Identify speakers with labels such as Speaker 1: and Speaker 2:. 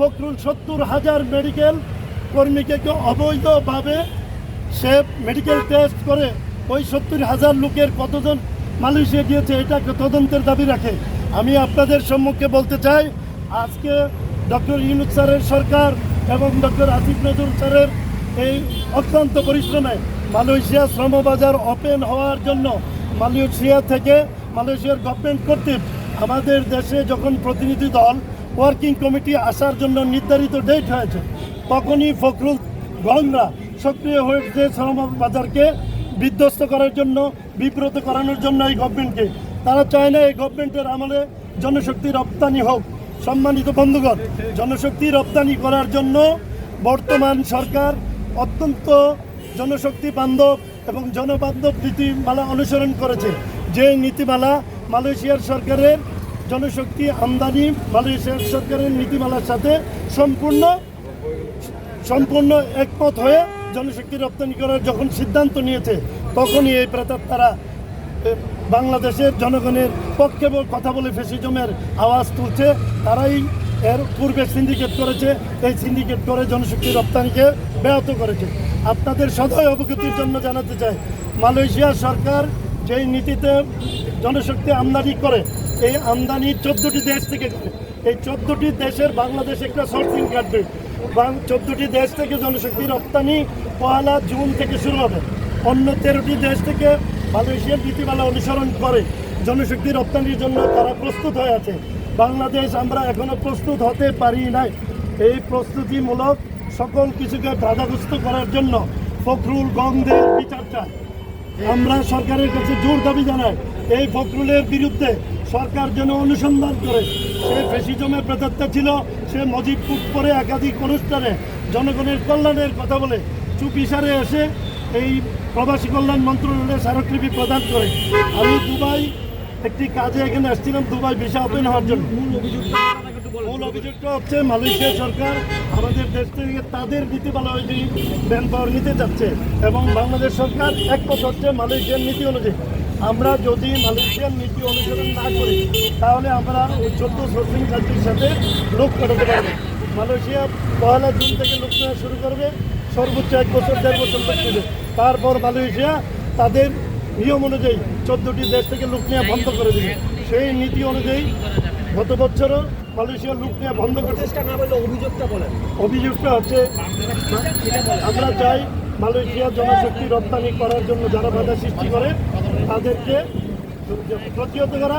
Speaker 1: ফখরুল সত্তর হাজার মেডিকেল কর্মীকে অবৈধভাবে সে মেডিকেল টেস্ট করে ওই সত্তর হাজার লোকের কতজন মালয়েশিয়া গিয়েছে এটা তদন্তের দাবি রাখে। আমি আপনাদের সম্মুখে বলতে চাই, আজকে ডক্টর ইউনুস স্যারের সরকার এবং ডক্টর আসিফ নজরুল স্যারের এই অত্যন্ত পরিশ্রমে মালয়েশিয়া শ্রমবাজার ওপেন হওয়ার জন্য মালয়েশিয়া থেকে মালয়েশিয়ার গভর্নমেন্ট কর্তৃক আমাদের দেশে যখন প্রতিনিধি দল ওয়ার্কিং কমিটি আসার জন্য নির্ধারিত ডেট হয়েছে। তখনই ফখরুল গংরা সক্রিয় হয়েছে শ্রমবাজারকে বিধ্বস্ত করার জন্য, বিব্রত করানোর জন্য এই গভর্নমেন্টকে তারা চায় না এই গভর্নমেন্টের আমলে জনশক্তি রপ্তানি হোক। সম্মানিত বন্ধুগণ, জনশক্তি রপ্তানি করার জন্য বর্তমান সরকার অত্যন্ত জনশক্তি বান্ধব এবং জনবান্ধব নীতিমালা অনুসরণ করেছে। যে নীতিমালা মালয়েশিয়ার সরকারের জনশক্তি আমদানি মালয়েশিয়ার সরকারের নীতিমালার সাথে সম্পূর্ণ সম্পূর্ণ একমত হয়ে জনশক্তি রপ্তানি করার যখন সিদ্ধান্ত নিয়েছে তখনই এই এ, বাংলাদেশের জনগণের পক্ষে কথা বলে ফেসিজমের আওয়াজ তুলছে। তারাই এর পূর্বে সিন্ডিকেট করেছে এই সিন্ডিকেট করে জনশক্তি রপ্তানিকে ব্যাহত করেছে। আপনাদের সদয় অবগতির জন্য জানাতে চাই মালয়েশিয়া সরকার যেই নীতিতে জনশক্তি আমদানি করে এই আমদানি চোদ্দটি দেশ থেকে করে এই চোদ্দটি দেশের বাংলাদেশ একটা সোর্সিং কান্ট্রি চোদ্দটি দেশ থেকে জনশক্তি রপ্তানি পয়লা জুন থেকে শুরু হবে। অন্য তেরোটি দেশ থেকে মালয়েশিয়ার নীতিমালা অনুসরণ করে জনশক্তি রপ্তানির জন্য তারা প্রস্তুত হয়ে আছে। বাংলাদেশ আমরা এখনও প্রস্তুত হতে পারি নাই। এই প্রস্তুতিমূলক সকল কিছুকে বাধাগ্রস্ত করার জন্য ফখরুল গঙ্গদের বিচার চায় আমরা সরকারের কাছে জোর দাবি জানাই, এই ফখরুলের বিরুদ্ধে সরকার যেন অনুসন্ধান করে। সে ফেসিজমের প্রেতাত্মা ছিল সে মজিবপুর পরে একাধিক অনুষ্ঠানে জনগণের কল্যাণের কথা বলে চুপিসারে এসে এই প্রবাসী কল্যাণ মন্ত্রণালয়ে স্মারকলিপি প্রদান করে। আমি দুবাই একটি কাজে এখানে আসছিলাম দুবাই ভিসা ওপেন হওয়ার জন্য। মূল অভিযোগটা হচ্ছে মালয়েশিয়া সরকার আমাদের দেশ থেকে তাদের নীতিমালা অনুযায়ী ম্যান পাওয়ার নিতে যাচ্ছে এবং বাংলাদেশ সরকার এক হচ্ছে মালয়েশিয়ার নীতি অনুযায়ী। আমরা যদি মালয়েশিয়ার নীতি অনুসরণ না করি তাহলে আমরা ওই চোদ্দ সোর্সিং কান্ট্রির সাথে লোক পাঠাতে পারব। মালয়েশিয়া পয়লা জুন থেকে লোক নেওয়া শুরু করবে সর্বোচ্চ এক বছর দেড় বছর লোক নেবে। তারপর মালয়েশিয়া তাদের নিয়ম অনুযায়ী চোদ্দটি দেশ থেকে লোক নেওয়া বন্ধ করে দেবে। সেই নীতি অনুযায়ী গত বছরও মালয়েশিয়া লুক নেওয়া বন্ধ করছে
Speaker 2: চেষ্টা না বলে অভিযোগটা বলেন।
Speaker 1: অভিযোগটা হচ্ছে আমরা চাই মালয়েশিয়া জনশক্তি রপ্তানি করার জন্য যারা বাধা সৃষ্টি করে তাদেরকে প্রতিহত করা।